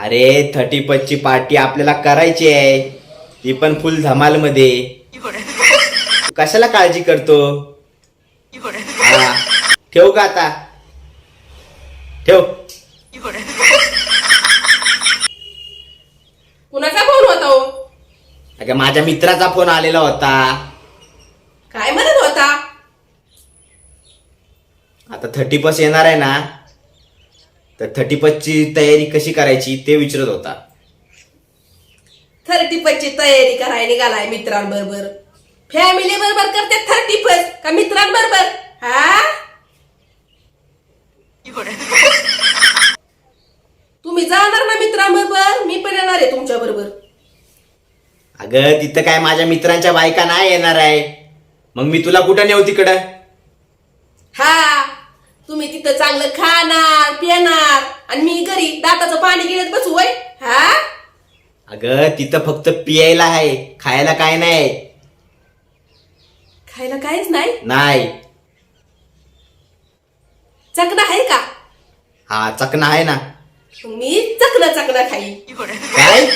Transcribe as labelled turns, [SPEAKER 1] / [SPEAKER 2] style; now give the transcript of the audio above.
[SPEAKER 1] अरे थर्टी ची पार्टी आपल्याला करायची आहे. ती पण फुल धमाल मध्ये कशाला काळजी करतो? ठेव का आता. ठेव.
[SPEAKER 2] कुणाचा फोन होता हो?
[SPEAKER 1] अगं माझ्या मित्राचा फोन आलेला होता.
[SPEAKER 2] काय म्हणत होता?
[SPEAKER 1] आता थर्टी पस येणार आहे ना. तर थर्टी ची तयारी कशी करायची ते विचारत होता.
[SPEAKER 2] थर्टी ची तयारी करायला निघालाय मित्रांबरोबर. फॅमिली बरोबर करते थर्टी फर्स्ट का मित्रांबरोबर? हा? तुम्ही जाणार ना मित्रांबरोबर? मी पण येणार आहे तुमच्या बरोबर.
[SPEAKER 1] अगं तिथं काय माझ्या मित्रांच्या बायका नाही येणार आहे. मग मी तुला कुठं नेऊ तिकडं?
[SPEAKER 2] हा. तिथं चांगलं खाणार पिणार. आणि मी घरी दाताचं पाणी गिळत बसू वय हा?
[SPEAKER 1] अगं तिथं फक्त पियायला आहे. खायला काय नाही?
[SPEAKER 2] खायला काहीच नाही?
[SPEAKER 1] नाही.
[SPEAKER 2] चकना आहे का?
[SPEAKER 1] हा चकना आहे ना.
[SPEAKER 2] मी चकना चकना खाई
[SPEAKER 1] काय?